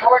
সবাই